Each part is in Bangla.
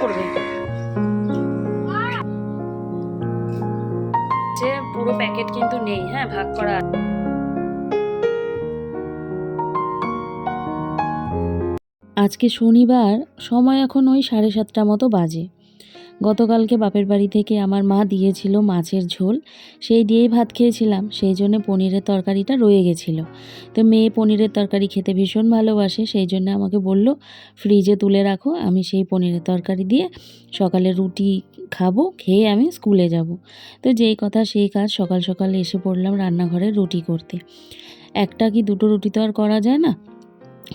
করবে। যে পুরো প্যাকেট কিন্তু নেই হ্যাঁ ভাগ করা আজকে শনিবার, সময় এখন ওই সাড়ে সাতটা মতো বাজে। গতকালকে বাপের বাড়ি থেকে আমার মা দিয়েছিল মাছের ঝোল। সেই দিয়েই ভাত খেয়েছিলাম। সেই জন্য পনিরের তরকারিটা রয়ে গেছিল। তো মেয়ে পনিরের তরকারি খেতে ভীষণ ভালোবাসে। সেই জন্য আমাকে বলল, ফ্রিজে তুলে রাখো। আমি সেই পনিরের তরকারি দিয়ে সকালে রুটি খাব, খেয়ে আমি স্কুলে যাব। তো যেই কথা সেই কাজ সকাল সকাল এসে পড়লাম রান্নাঘরে রুটি করতে। একটা কি দুটো রুটি তো আর করা যায় না?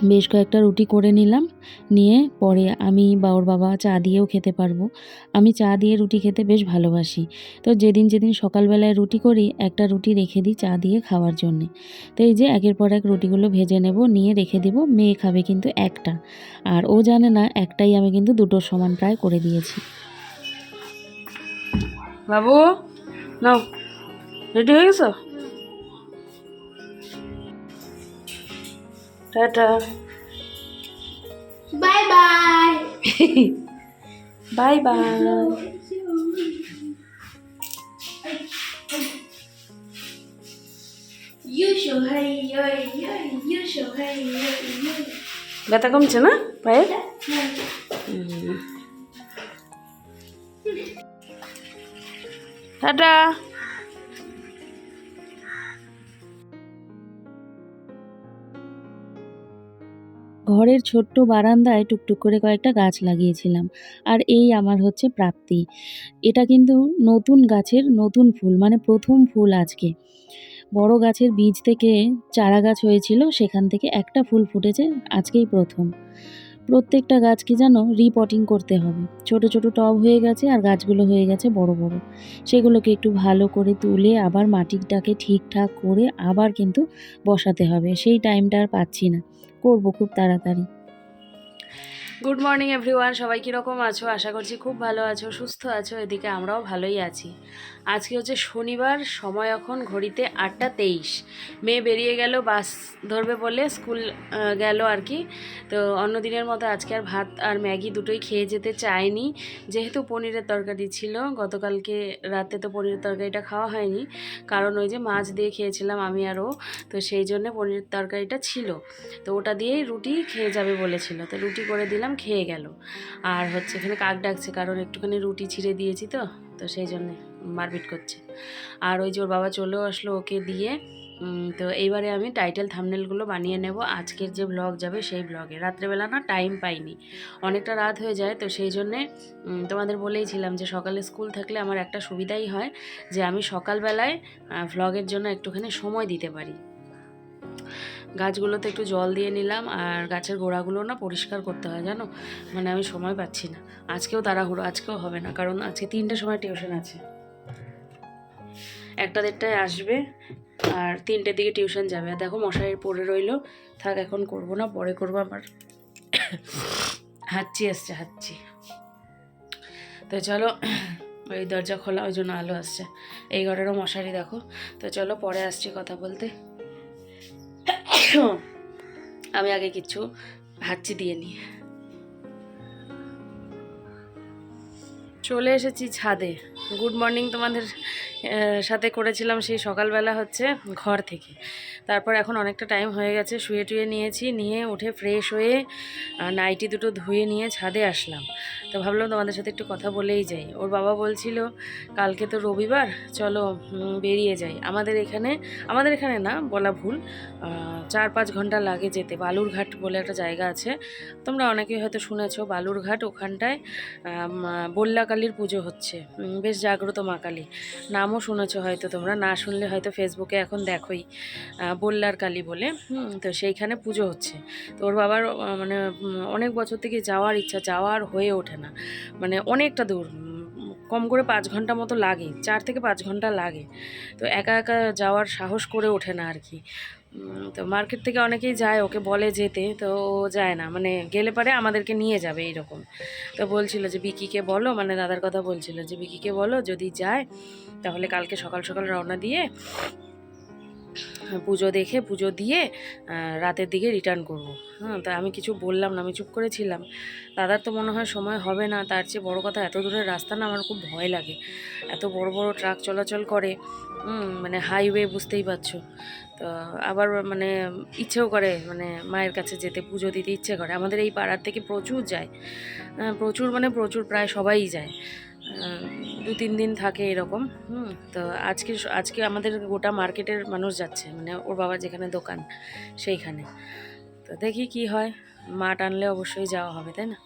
বেশ কয়েকটা রুটি করে নিলাম, নিয়ে পরে আমি বা ওর বাবা চা দিয়েও খেতে পারব। আমি চা দিয়ে রুটি খেতে বেশ ভালোবাসি। তো যেদিন যেদিন সকালবেলায় রুটি করি, একটা রুটি রেখে দিই চা দিয়ে খাওয়ার জন্যে। তো এই যে একের পর এক রুটিগুলো ভেজে নেব, নিয়ে রেখে দেবো, মেয়ে খাবে কিন্তু একটা। আর ও জানে না, একটাই আমি কিন্তু দুটোর সমান প্রায় করে দিয়েছি। বাবু, নাও, রেডি হয়ে গেছো? You show hey hey hey. ব্যথা কমছে না পায়ে টাটা ঘরের ছোট্ট বারান্দায় টুকটুক করে কয়েকটা গাছ লাগিয়েছিলাম। আর এই আমার হচ্ছে প্রাপ্তি। এটা কিন্তু নতুন গাছের নতুন ফুল মানে প্রথম ফুল আজকে। বড় গাছের বীজ থেকে চারা গাছ হয়েছিল, সেখান থেকে একটা ফুল ফুটেছে, আজকেই প্রথম। প্রত্যেকটা গাছকে যেন রিপটিং করতে হবে। ছোট ছোট টব হয়ে গেছে আর গাছগুলো হয়ে গেছে বড় বড়। সেগুলোকে একটু ভালো করে তুলে আবার মাটিটাকে ঠিকঠাক করে আবার কিন্তু বসাতে হবে। সেই টাইমটা আর পাচ্ছি না। করব খুব তাড়াতাড়ি। গুড মর্নিং এভরিওয়ান সবাই কীরকম আছো? আশা করছি খুব ভালো আছো, সুস্থ আছো। এদিকে আমরাও ভালোই আছি। আজকে হচ্ছে শনিবার, সময় এখন ঘড়িতে আটটা তেইশ। মেয়ে বেরিয়ে গেল, বাস ধরবে বলে স্কুল গেল আর কি। তো অন্য দিনের মতো আজকে আর ভাত আর ম্যাগি দুটোই খেয়ে যেতে চায়নি। যেহেতু পনিরের তরকারি ছিল, গতকালকে রাতে তো পনিরের তরকারিটা খাওয়া হয়নি। কারণ ওই যে মাছ দিয়ে খেয়েছিলাম আমি আর ও, তো সেই জন্য পনিরের তরকারিটা ছিল। তো ওটা দিয়েই রুটি খেয়ে যাবে বলেছিল। তো রুটি করে দিলাম, খেয়ে গেল। আর হচ্ছে এখানে কাক ডাকছে, কারণ একটুখানি রুটি ছিঁড়ে দিয়েছি তো। তো সেই জন্যে মারপিট করছে। আর ওই যে ওর বাবা চলেও আসলো ওকে দিয়ে তো এইবারে আমি টাইটেল থামনেলগুলো বানিয়ে নেব। আজকের যে ব্লগ যাবে সেই ব্লগে রাত্রেবেলা না টাইম পাইনি। অনেকটা রাত হয়ে যায়, তো সেই জন্যে তোমাদের বলেইছিলাম যে সকালে স্কুল থাকলে আমার একটা সুবিধাই হয় যে আমি সকালবেলায় ভ্লগের জন্য একটুখানি সময় দিতে পারি। গাছগুলোতে একটু জল দিয়ে নিলাম আর গাছের গোড়াগুলো না পরিষ্কার করতে হয়, জানো? মানে আমি সময় পাচ্ছি না। আজকেও তাড়াহুড়ো, আজকেও হবে না, কারণ আজকে তিনটের সময় টিউশন আছে। একটা দেড়টায় আসবে আর তিনটের দিকে টিউশন যাবে। আর দেখো মশারি পড়ে রইল। থাক, এখন করব না, পরে করব আমার। হাঁচি আসছে, হাঁচি। তো চলো ওই দরজা খোলা, ওই জন্য আলো আসছে। এই ঘরেরও মশারি দেখো। তো চলো, পরে আসছি কথা বলতে। আমি আগে কিছু হাঁচি দিয়ে নিই চলে এসেছি ছাদে। গুড মর্নিং তোমাদের সাথে করেছিলাম সেই সকালবেলা হচ্ছে ঘর থেকে। তারপর এখন অনেকটা টাইম হয়ে গেছে, শুয়ে টুয়ে নিয়েছি, নিয়ে উঠে ফ্রেশ হয়ে নাইটি দুটো ধুয়ে নিয়ে ছাদে আসলাম। তো ভাবলাম তোমাদের সাথে একটু কথা বলেই যাই। ওর বাবা বলছিল কালকে তো রবিবার চলো বেরিয়ে যাই। আমাদের এখানে আমাদের এখানে না বলা ভুল চার পাঁচ ঘণ্টা লাগে যেতে। বালুরঘাট বলে একটা জায়গা আছে। তোমরা অনেকেই হয়তো শুনেছো বালুরঘাট ওখানটায় আম, বল্লা কালীর পুজো হচ্ছে। বেশ জাগ্রত মা কালী নামও শুনেছ হয়তো তোমরা না শুনলে হয়তো ফেসবুকে এখন দেখোই বল্লার কালী বলে। তো সেইখানে পুজো হচ্ছে। তো ওর বাবার মানে অনেক বছর থেকে যাওয়ার ইচ্ছা যাওয়ার হয়ে ওঠে না। মানে অনেকটা দূর কম করে পাঁচ ঘণ্টা মতো লাগে, চার থেকে পাঁচ ঘণ্টা লাগে। তো একা একা যাওয়ার সাহস করে ওঠে না আর কি। তো মার্কেট থেকে অনেকেই যায়, ওকে বলে যেতে, তো ও যায় না। মানে গেলে পারে আমাদেরকে নিয়ে যাবে এইরকম। তো বলছিল যে বিকিকে বলো মানে দাদার কথা বলছিল যে বিকিকে বলো, যদি যায়, তাহলে কালকে সকাল সকাল রওনা দিয়ে পুজো দেখে, পুজো দিয়ে রাতের দিকে রিটার্ন করব। হ্যাঁ তা আমি কিছু বললাম না, আমি চুপ করেছিলাম। দাদার তো মনে হয় সময় হবে না, তার চেয়ে বড় কথা এত দূরের রাস্তা না, আমার খুব ভয় লাগে। এত বড় বড় ট্রাক চলাচল করে মানে হাইওয়ে বুঝতেই পারছ। তো আবার মানে ইচ্ছেও করে মানে মায়ের কাছে যেতে, পুজো দিতে ইচ্ছে করে। আমাদের এই পাড়ার থেকে প্রচুর যায়। প্রচুর মানে প্রচুর, প্রায় সবাই যায়। দু তিন দিন থাকে এরকম। হুম, তো আজকে আজকে আমাদের গোটা মার্কেটের মানুষ যাচ্ছে মানে ওর বাবা যেখানে দোকান সেইখানে। তো দেখি কি হয় মা আনলে অবশ্যই যাওয়া হবে, তাই না?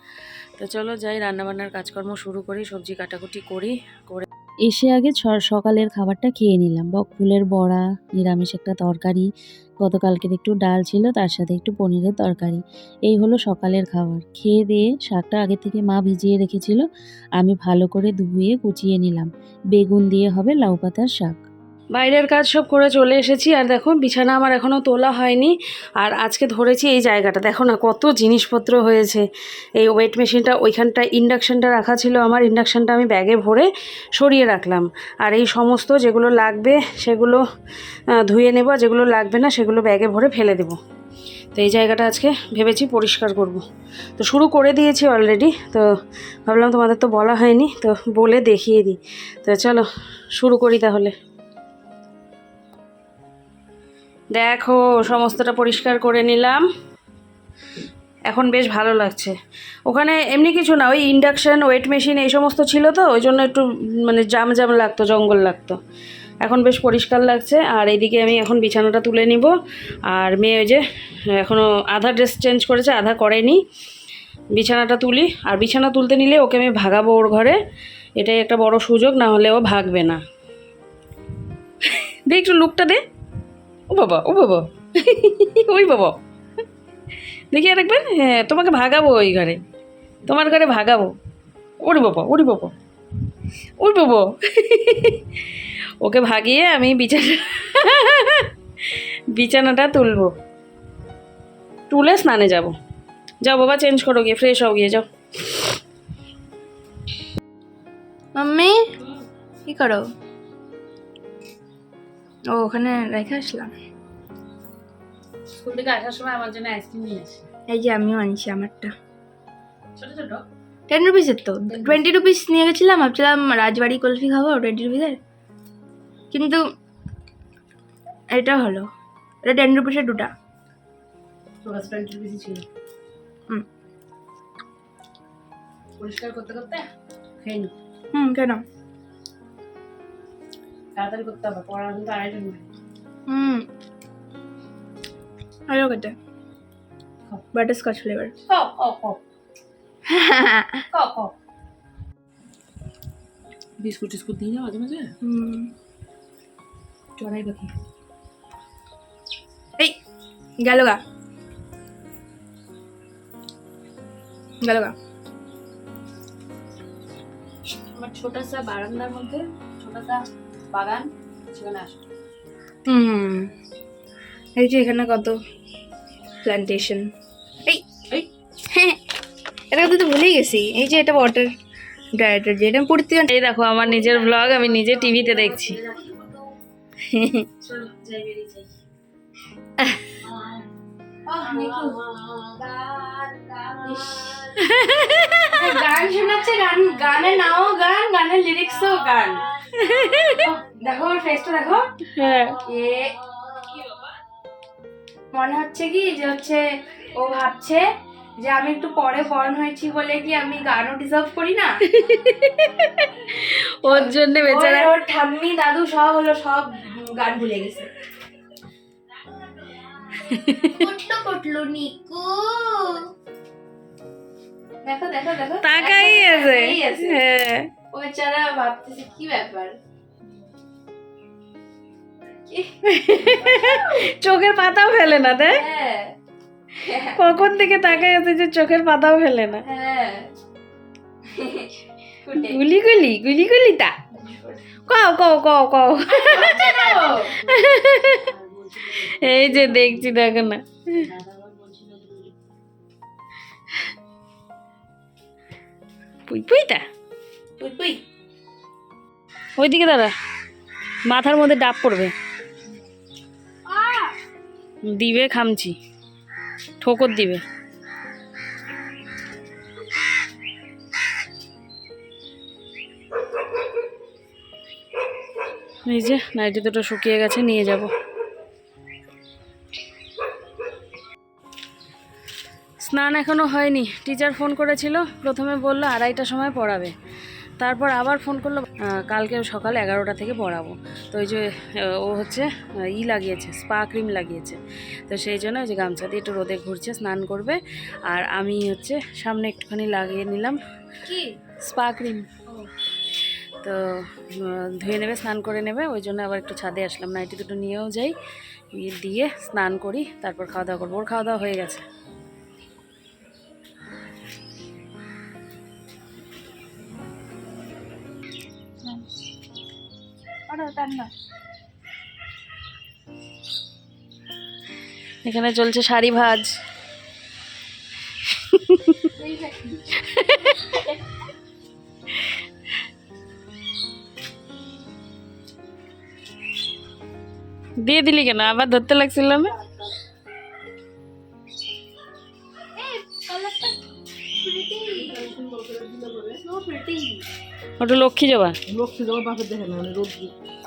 তো চলো যাই, রান্নাবান্নার কাজকর্ম শুরু করি, সবজি কাটাকুটি করি, করে এসে আগে সকালের খাবারটা খেয়ে নিলাম। বক, ফুলের বড়া, নিরামিষ একটা তরকারি, গতকালকের একটু ডাল ছিল, তার সাথে একটু পনিরের তরকারি। এই হলো সকালের খাবার। খেয়ে দিয়ে শাকটা আগে থেকে মা ভিজিয়ে রেখেছিল, আমি ভালো করে ধুয়ে কুচিয়ে নিলাম। বেগুন দিয়ে হবে লাউ পাতার শাক। বাইরের কাজ সব করে চলে এসেছি। আর দেখো, বিছানা আমার এখনও তোলা হয়নি। আর আজকে ধরেছি এই জায়গাটা। দেখো না, কত জিনিসপত্র হয়েছে। এই ওয়েট মেশিনটা, ওইখানটা ইন্ডাকশানটা রাখা ছিল আমার। ইন্ডাকশানটা আমি ব্যাগে ভরে সরিয়ে রাখলাম। আর এই সমস্ত যেগুলো লাগবে, সেগুলো ধুয়ে নেব। যেগুলো লাগবে না, সেগুলো ব্যাগে ভরে ফেলে দেবো। তো এই জায়গাটা আজকে ভেবেছি পরিষ্কার করব। তো শুরু করে দিয়েছি অলরেডি তো ভাবলাম তোমাদের তো বলা হয়নি, তো বলে দেখিয়ে দিই। তো চলো, শুরু করি তাহলে। দেখো, সমস্তটা পরিষ্কার করে নিলাম। এখন বেশ ভালো লাগছে। ওখানে এমনি কিছু না, ওই ইন্ডাকশান ওয়েট মেশিন এই সমস্ত ছিল তো, ওই জন্য একটু মানে জাম জাম লাগতো, জঙ্গল লাগতো। এখন বেশ পরিষ্কার লাগছে, আর এইদিকে আমি এখন বিছানাটা তুলে নিব। আর মেয়ে ওই যে এখনও আধা ড্রেস চেঞ্জ করেছে, আধা করেনি। বিছানাটা তুলি, আর বিছানা তুলতে নিলে ওকে আমি ভাগাবো ওর ঘরে। এটাই একটা বড় সুযোগ, না হলে ও ভাগবে না। দে একটু লুকটা দে। ও বাবা ও বাবা। ওই বাবা। দেখি আরেকবার হ্যাঁ তোমাকে ভাগাবো ওই ঘরে। তোমার ঘরে ভাগাবো। ওরে বাবা ওরে বাবা। ওই বাবা। ওকে ভাগিয়ে আমি বিছানা বিছানাটা তুলবো। তুলে স্নানে যাব। যাও বাবা চেঞ্জ করো গিয়ে ফ্রেশ হও গিয়ে, যাও। মাম্মি, কি করো? ও ওখানে রেখে আসলাম। স্কুল থেকে আসার সময় আমার জন্য আইসক্রিম নিয়ে আসি। এই যে আমিও আনছি আমারটা। ছোটো ছোটো? টেন রুপিসের তো। টোয়েন্টি রুপিস নিয়ে গেছিলাম ভাবছিলাম রাজবাড়ি কুলফি খাব টোয়েন্টি রুপিসের কিন্তু এটা হলো। এটা টেন রুপিসের দুটা। পরিষ্কার করতে করতে হুম কেন খাও। বাটারস্কচ ফ্লেভার খাও খাও খাও খাও খাও বিস্কুট টিস্কুট দিয়ে যাও মাঝে মাঝে হুম চড়াই পাখি এই গেল গা গেল গা আমার ছোটা সা বারান্দার মধ্যে ছোটা সা বাগান সেখানে আসো। হুম। এই যে এখানে কত প্ল্যান্টেশন এই হ্যাঁ এটা কথা তো ভুলেই গেছি। এই যে এটা ওয়াটার ডায়েটার যে এটা পড়তে এই দেখো আমার নিজের ব্লগ আমি নিজে টিভিতে দেখছি। গান শোনাচ্ছে গান গানের নামও গান গানের লিরিক্সও গান। দেখো আমার ফেসটা দেখো। হ্যাঁ। এ মনে হচ্ছে কি যে হচ্ছে ও ভাবছে যে আমি একটু পরে বর্ন হয়েছি বলে কি আমি গানও ডিজার্ভ করি না? ওর জন্য বেচারা। ওর- ঠাম্মি দাদু সব হলো সব গান ভুলে গেছে। কটলো কটলো নিকু। দেখো দেখো দেখো। তাকাই আছে। হ্যাঁ। বেচারা ভাবতেছে কি ব্যাপার? চোখের পাতাও ফেলে না দেখ। হ্যাঁ। কখন থেকে তাকাই আছে যে চোখের পাতাও ফেলে না? হ্যাঁ। গুলি গুলি গুলি গুলি তা কও কও কও কও। এই যে দেখছি দেখো না। পুই পুই ওইদিকে দাঁড়া। মাথার মধ্যে ডাব পড়বে। দিবে খামচি। ঠোকর দিবে। এই যে, নাইটি দুটো শুকিয়ে গেছে, নিয়ে যাব। স্নান এখনও হয়নি। টিচার ফোন করেছিল, প্রথমে বলল আড়াইটার সময় পড়াবে। তারপর আবার ফোন করল কালকে সকাল এগারোটা থেকে পড়াবো। তো ওই যে ও হচ্ছে ই লাগিয়েছে স্পা ক্রিম লাগিয়েছে। তো সেই জন্য ওই যে গামছা দিয়ে একটু রোদে ঘুরছে স্নান করবে। আর আমি হচ্ছে সামনে একটুখানি লাগিয়ে নিলাম। কি? Spa cream. তো ধুয়ে নেবে স্নান করে নেবে। ওই জন্য আবার একটু ছাদে আসলাম। নাইটি দুটো নিয়েও যাই দিয়ে স্নান করি তারপর খাওয়া দাওয়া করব। ওর খাওয়া দাওয়া হয়ে গেছে। এখানে চলছে শাড়ি ভাজ। দিয়ে দিলি কেন? আবার ধরতে লাগছিল না? ওটা লক্ষ্মী জবা। লক্ষ্মী জমা বাপের দেখে না মানে রোদ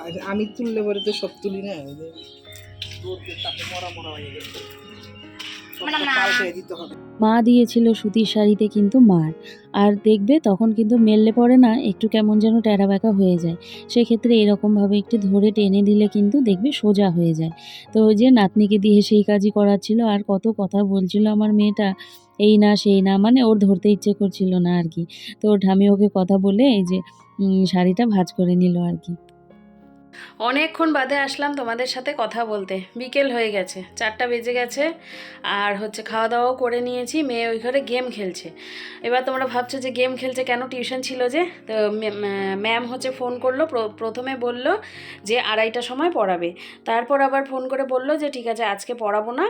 আর আমি তুললে পরে তো সব তুলি না মরা হয়ে গেছে হবে। মা দিয়েছিল সুতির শাড়িতে কিন্তু মার আর দেখবে তখন কিন্তু মেললে পরে না একটু কেমন যেন ট্যাড়া ব্যাকা হয়ে যায়। সেক্ষেত্রে এরকমভাবে একটু ধরে টেনে দিলে কিন্তু দেখবে সোজা হয়ে যায়। তো ওই যে নাতনিকে দিয়ে সেই কাজই করাচ্ছিল আর কত কথা বলছিল আমার মেয়েটা এই না সেই না মানে ওর ধরতে ইচ্ছে করছিল না আর কি। তো ওর ঠামি ওকে কথা বলে এই যে শাড়িটা ভাঁজ করে নিল আর কি। অনেকক্ষণ বাদে আসলাম তোমাদের সাথে কথা বলতে। বিকেল হয়ে গেছে, চারটা বেজে গেছে, আর হচ্ছে খাওয়া দাওয়াও করে নিয়েছি, মেয়ে ওই ঘরে গেম খেলছে। এবার তোমরা ভাবছ যে গেম খেলছে কেন? টিউশন ছিল যে, তো ম্যাম হচ্ছে ফোন করল প্রথমে বলল যে আড়াইটার সময় পড়াবে। তারপর আবার ফোন করে বলল যে ঠিক আছে, আজকে পড়াবো না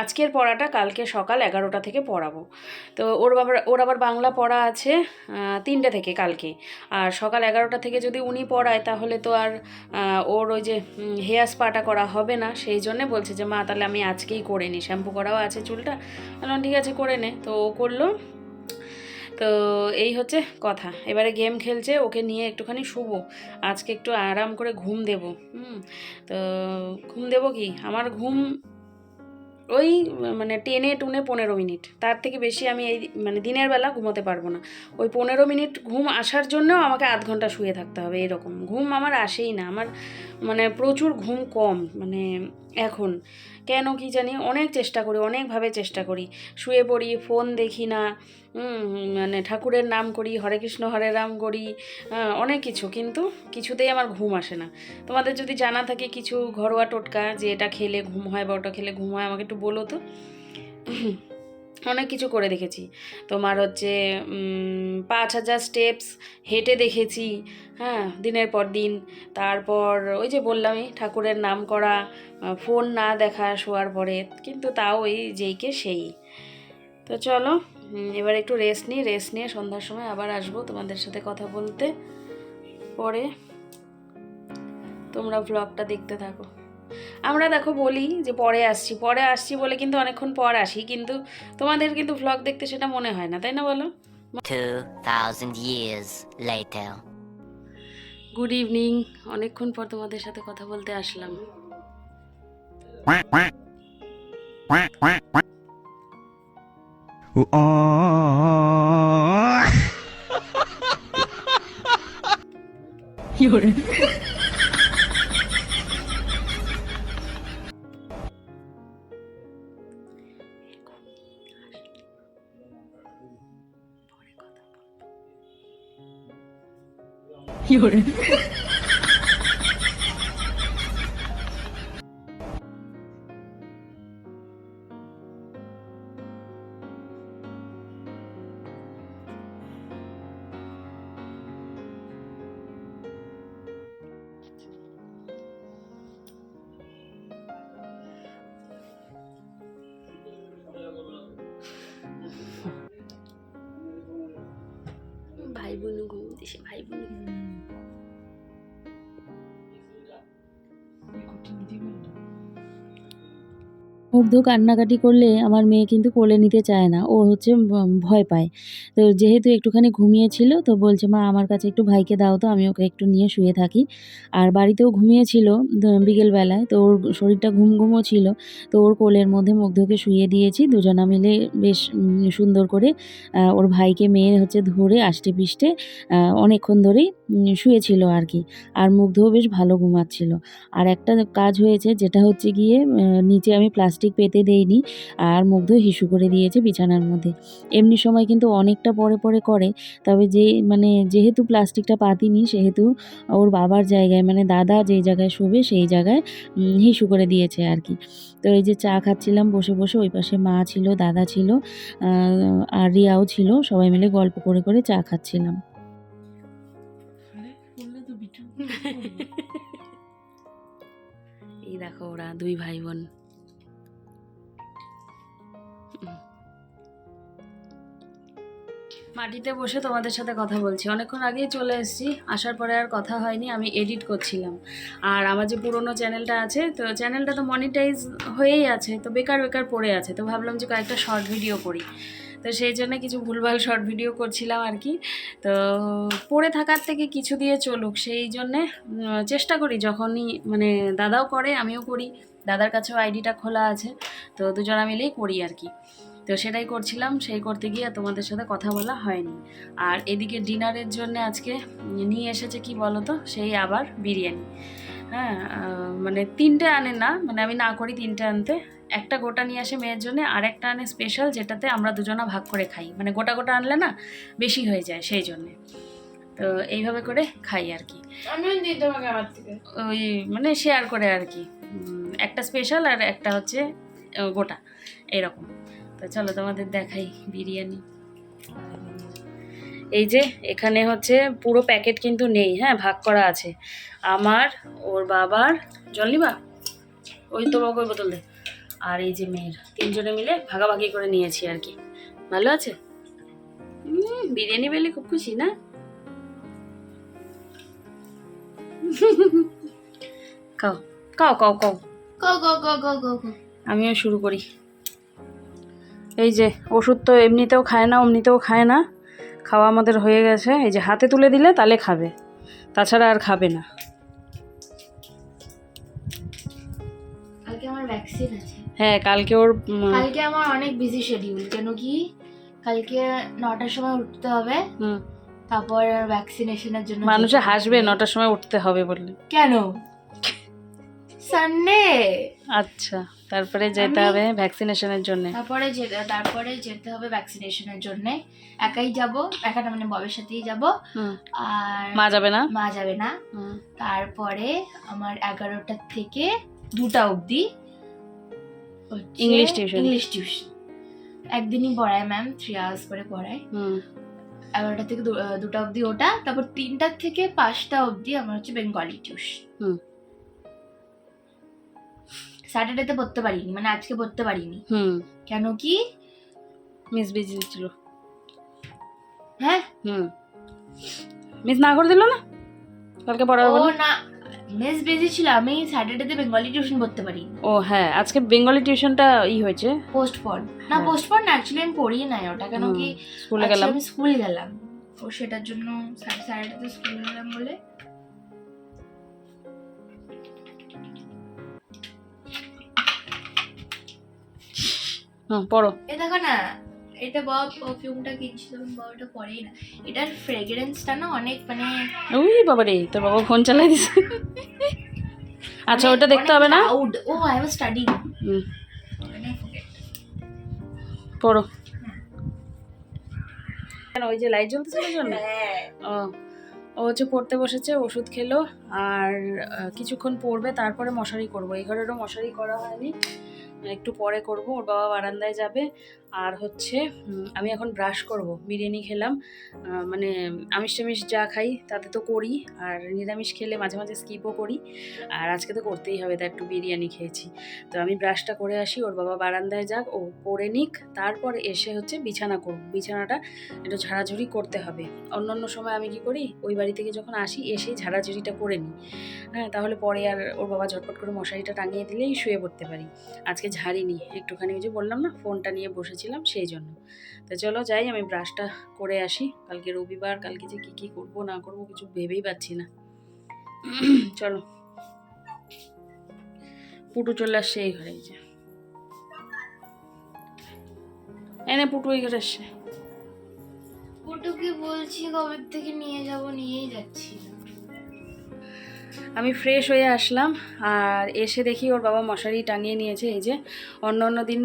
আজকের পড়াটা কালকে সকাল এগারোটা থেকে পড়াবো। তো ওর আবার ওর আবার বাংলা পড়া আছে তিনটে থেকে কালকে। আর সকাল এগারোটা থেকে যদি উনি পড়ায় তাহলে তো আর ওর ওই যে হেয়ার স্পাটা করা হবে না, সেই জন্যে বলছে যে, মা, তাহলে আমি আজকেই করে নিই শ্যাম্পু করাও আছে চুলটা। বললাম, ঠিক আছে, করে নে। তো ও করল। তো এই হচ্ছে কথা। এবারে গেম খেলছে, ওকে নিয়ে একটুখানি শুবো। আজকে একটু আরাম করে ঘুম দেব, হুম? তো ঘুম দেব কি? আমার ঘুম ওই মানে টেনে টুনে পনেরো মিনিট। তার থেকে বেশি আমি এই মানে দিনের বেলা ঘুমোতে পারব না। ওই পনেরো মিনিট ঘুম আসার জন্যও আমাকে আধ ঘণ্টা শুয়ে থাকতে হবে এরকম। ঘুম আমার আসেই না। আমার মানে প্রচুর ঘুম কম মানে এখন। কেন কি জানি অনেক চেষ্টা করি, অনেকভাবে চেষ্টা করি। শুয়ে পড়ি ফোন দেখি না মানে ঠাকুরের নাম করি, হরে কৃষ্ণ, হরে রাম করি অনেক কিছু। কিন্তু কিছুতেই আমার ঘুম আসে না। তোমাদের যদি জানা থাকে কিছু ঘরোয়া টোটকা যে এটা খেলে ঘুম হয় বা ওটা খেলে ঘুম হয়, আমাকে একটু বলো তো। অনেক কিছু করে দেখেছি। তোমার হচ্ছে পাঁচ হাজার স্টেপস হেঁটে দেখেছি হ্যাঁ দিনের পর দিন। তারপর ওই যে বললামই ঠাকুরের নাম করা ফোন না দেখা শোয়ার পরে, কিন্তু তাও ওই যেইকে সেই। তো চলো এবার একটু রেস্ট নিই রেস্ট নিয়ে সন্ধ্যার সময় আবার আসব তোমাদের সাথে কথা বলতে। পরে তোমরা ব্লগটা দেখতে থাকো। আমরা দেখো বলি যে পরে আসছি পরে আসছি বলে কিন্তু অনেকক্ষণ পর আসি কিন্তু তোমাদের কিন্তু ব্লগ দেখতে সেটা মনে হয় না তাই না বলো? 2,000 years later. গুড ইভিনিং অনেকক্ষণ পর তোমাদের সাথে কথা বলতে আসলাম। ভাই বোন ঘুম দিছে ভাই বোন মুগ্ধ কান্নাকাটি করলে আমার মেয়ে কিন্তু কোলে নিতে চায় না, ও হচ্ছে ভয় পায়। তো যেহেতু একটুখানি ঘুমিয়েছিল, তো বলছে, মা, আমার কাছে একটু ভাইকে দাও তো, আমি ওকে একটু নিয়ে শুয়ে থাকি। আর বাড়িতেও ঘুমিয়েছিল বিকেলবেলায়, তো ওর শরীরটা ঘুম ঘুমও ছিল, তো ওর কোলের মধ্যে মুগ্ধকে শুয়ে দিয়েছি, দুজনা মিলে বেশ সুন্দর করে ওর ভাইকে মেয়ে হচ্ছে ধরে আষ্টে পিষ্টে অনেকক্ষণ ধরেই শুয়েছিল আর কি, আর মুগ্ধও বেশ ভালো ঘুমাচ্ছিল। আর একটা কাজ হয়েছে, যেটা হচ্ছে গিয়ে নিচে আমি প্লাস্টিক পেতে দেয়নি আর মুগ্ধ হিসু করে দিয়েছে বিছানার মধ্যে। এমনি সময় কিন্তু অনেকটা পরে পরে করে, তবে যে মানে যেহেতু প্লাস্টিকটা পাতিনি, সেহেতু ওর বাবার জায়গায় মানে দাদা যেই জায়গায় শোবে সেই জায়গায় হিসু করে দিয়েছে আর কি। তো এই যে চা খাচ্ছিলাম, বসে বসে ওই পাশে মা ছিল, দাদা ছিল আর রিয়াও ছিল, সবাই মিলে গল্প করে করে চা খাচ্ছিলাম। এই দেখো ওরা, দুই ভাই বোন। মাটিতে বসে তোমাদের সাথে কথা বলছি। অনেকক্ষণ আগেই চলে এসেছি। আসার পরে আর কথা হয়নি, আমি এডিট করছিলাম। আর আমার যে পুরোনো চ্যানেলটা আছে, তো চ্যানেলটা তো মনিটাইজ হয়েই আছে, তো বেকার বেকার পড়ে আছে। তো ভাবলাম যে কয়েকটা শর্ট ভিডিও করি। তো সেই জন্য কিছু ভুলভাল শর্ট ভিডিও করছিলাম আর কি। তো পড়ে থাকার থেকে কিছু দিয়ে চলুক। সেই জন্যে চেষ্টা করি। যখনই মানে দাদাও করে, আমিও করি। দাদার কাছেও আইডিটা খোলা আছে। তো দুজনা মিলেই করি আর কি। তো সেটাই করছিলাম, সেই করতে গিয়ে তোমাদের সাথে কথা বলা হয়নি। আর এদিকে ডিনারের জন্য আজকে নিয়ে এসেছে কি বলো তো সেই আবার বিরিয়ানি। হ্যাঁ মানে তিনটে আনে না মানে আমি না করি তিনটে আনতে। একটা গোটা নিয়ে আসে মেয়ের জন্য, আর একটা আনে স্পেশাল যেটাতে আমরা দুজনা ভাগ করে খাই। মানে গোটা গোটা আনলে না, বেশি হয়ে যায় সেই জন্যে। তো এইভাবে করে খাই আর কি। ওই মানে শেয়ার করে আর কি। একটা স্পেশাল আর একটা হচ্ছে গোটা। এরকম। তো চলো তোমাদের দেখাই বিরিয়ানি। এই যে এখানে হচ্ছে পুরো প্যাকেট কিন্তু নেই হ্যাঁ ভাগ করা আছে। আমার ওর বাবার জল নিবা ওই তো ওই বোতল দে। আর এই যে মেয়ের তিনজনে মিলে ভাগাভাগি করে নিয়েছি আর কি। ভালো আছে? বিরিয়ানি পেলে খুব খুশি না? খাও খাও খাও খাও। আমিও শুরু করি। এই যে ওষুধ তো এমনিতেও খায় না অমনিতেও খায় না। খাওয়া আমাদের হয়ে গেছে। এই যে হাতে তুলে দিলে তাহলে খাবে। তাছাড়া আর খাবে না। কালকে আমার ভ্যাকসিন আছে। হ্যাঁ কালকে ওর কালকে আমার অনেক বিজি শিডিউল কেন কি? কালকে নটার সময় উঠতে হবে। হুম, তারপর ভ্যাকসিনেশনের জন্য মানুষে হাসবে নটার সময় উঠতে হবে বললে। কেন? সানডে আচ্ছা তারপরে যেতে হবে ভ্যাকসিনেশনের জন্য। তারপরে যেতে তারপরে যেতে হবে ভ্যাকসিনেশনের জন্য। একাই যাব একাটা মানে ববের সাথেই যাব। আর মা যাবে না? মা যাবে না। তারপরে আমার এগারোটা থেকে দুটা অবধি English tuition. ইংলিশ টিউশন একদিনই পড়ায় ম্যাম থ্রি আওয়ার্স করে পড়ায়। হুম, এগারোটা থেকে দুটা অবধি ওটা তারপর তিনটা থেকে পাঁচটা অবধি আমার হচ্ছে বেঙ্গলি টিউশন হুম। স্যাটারডেতে পড়তে পারিনি মানে আজকে পড়তে পারিনি। হুম। কেন কি? মিস বিজি ছিল। হ্যাঁ? হুম। মিস না করে দিল না? কালকে পড়াবে ও না মিস বিজি ছিল আমি স্যাটারডেতে বেঙ্গলি টিউশন পড়তে পারি। ও হ্যাঁ আজকে বেঙ্গলি টিউশনটা ই হয়েছে। পোস্টপন না হ্যাঁ। পোস্টপন না অ্যাকচুয়ালি আমি পড়িয়ে নাই ওটা কেন কি স্কুলে গেলাম। আমি স্কুল গেলাম। ও সেটার জন্য সাড়েটাতে স্কুল গেলাম বলে। হুম পড়ো। এ দেখো না এটা বাবা পারফিউমটা কিনছিল বাবা ওটা পরেই না। এটার ফ্রেগ্রেন্সটা না অনেক মানে উই বাবা রে তোর বাবা ফোন চালাই দিছে। আচ্ছা ওটা দেখতে হবে না? Out oh I was studying hmm, পড়ো কেন ওই যে লাইট জ্বলতেছিল জন্য? ও ও হচ্ছে পড়তে বসেছে ওষুধ খেলো আর কিছুক্ষণ পড়বে তারপরে মশারি করব। এই ঘরেরও মশারি করা হয়নি একটু পরে করব। ওর বাবা বারান্দায় যাবে আর হচ্ছে আমি এখন ব্রাশ করব, বিরিয়ানি খেলাম। মানে আমিষ টামিষ যা খাই তাতে তো করি, আর নিরামিষ খেলে মাঝে মাঝে স্কিপও করি। আর আজকে তো করতেই হবে তাই একটু বিরিয়ানি খেয়েছি। তো আমি ব্রাশটা করে আসি, ওর বাবা বারান্দায় যাক, ও করে নিক, তারপর এসে হচ্ছে বিছানা করব। বিছানাটা একটু ঝাড়াঝুড়ি করতে হবে। অন্য অন্য সময় আমি কি করি, ওই বাড়ি থেকে যখন আসি, এসেই ঝাড়াঝুড়িটা করে নিই। হ্যাঁ তাহলে পরে আর ওর বাবা ঝটপট করে মশারিটা টাঙিয়ে দিলেই শুয়ে পড়তে পারি। আজকে ঝাড়িনি, একটুখানি ওই যে বললাম না, ফোনটা নিয়ে বসেছিলাম সেই জন্য। তো চলো যাই, আমি ব্রাশটা করে আসি। কালকে রবিবার, কালকে যে কী কী করব, না করব কিছু ভেবেই পাচ্ছি না। চলো। পুটু চলে আসছে এই ঘরে যে। এনে পুটু, এই ঘরে আসছে। পুটুকে বলছি কবে থেকে নিয়ে যাব, নিয়েই যাচ্ছি। আমি ফ্রেশ হয়ে আসলাম আর এসে দেখি ওর বাবা মশারি টাঙিয়ে নিয়েছে, এই যে অন্য অন্য দিন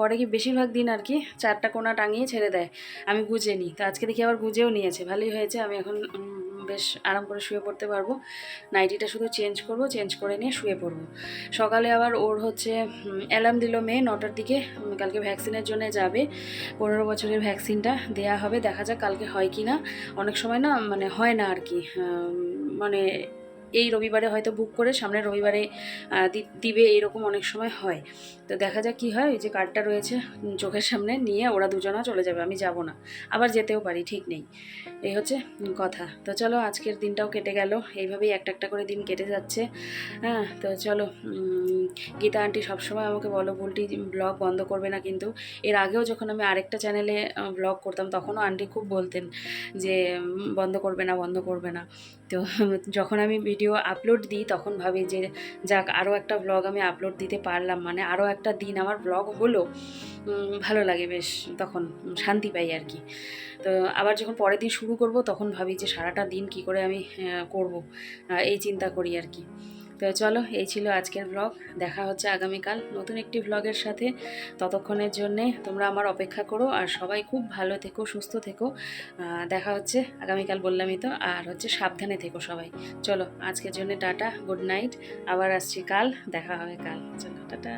করে কি বেশিরভাগ দিন আর কি চারটা কোনা টাঙিয়ে ছেড়ে দেয়। আমি গুজে নিই তো আজকে দেখি আবার গুজেও নিয়েছে, ভালোই হয়েছে, আমি এখন বেশ আরাম করে শুয়ে পড়তে পারব। নাইটিটা শুধু চেঞ্জ করব চেঞ্জ করে নিয়ে শুয়ে পড়ব। সকালে আবার ওর হচ্ছে অ্যালার্ম দিল মেয়ে নটার দিকে কালকে ভ্যাকসিনের জন্য যাবে। পনেরো বছরের ভ্যাকসিনটা দেয়া হবে, দেখা যাক কালকে হয় কি না অনেক সময় না মানে হয় না আর কি মানে এই রবিবারে হয়তো বুক করে সামনের রবিবারে দিবে এরকম অনেক সময় হয়। তো দেখা যাক কী হয়, ওই যে কার্ডটা রয়েছে চোখের সামনে নিয়ে ওরা দুজনা চলে যাবে, আমি যাব না। আবার যেতেও পারি, ঠিক নেই। এই হচ্ছে কথা। তো চলো, আজকের দিনটাও কেটে গেল। এইভাবেই একটা একটা করে দিন কেটে যাচ্ছে। হ্যাঁ তো চলো গীতা আন্টি সবসময় আমাকে বলো, ভুলটি ব্লগ বন্ধ করবে না কিন্তু। এর আগেও যখন আমি আরেকটা চ্যানেলে ব্লগ করতাম, তখনও আন্টি খুব বলতেন যে বন্ধ করবে না, বন্ধ করবে না। তো যখন আমি ভিডিও আপলোড দিই, তখন ভাবি যে যাক আরও একটা ব্লগ আমি আপলোড দিতে পারলাম। মানে আরও একটা দিন আমার ব্লগ হলো। ভালো লাগে বেশ, তখন শান্তি পাই আর কি। তো আবার যখন পরের দিন শুরু করব, তখন ভাবি যে সারাটা দিন কি করে আমি করব। এই চিন্তা করি আর কি। তো চলো, এই ছিল আজকের ব্লগ দেখা হচ্ছে আগামীকাল নতুন একটি ব্লগের সাথে। ততক্ষণের জন্যে তোমরা আমার অপেক্ষা করো আর সবাই খুব ভালো থেকো, সুস্থ থেকো। দেখা হচ্ছে আগামীকাল বললামই তো, আর হচ্ছে সাবধানে থেকো সবাই। চলো, আজকের জন্য টাটা গুড নাইট আবার আসছি কাল, দেখা হবে কাল। চলো, টাটা।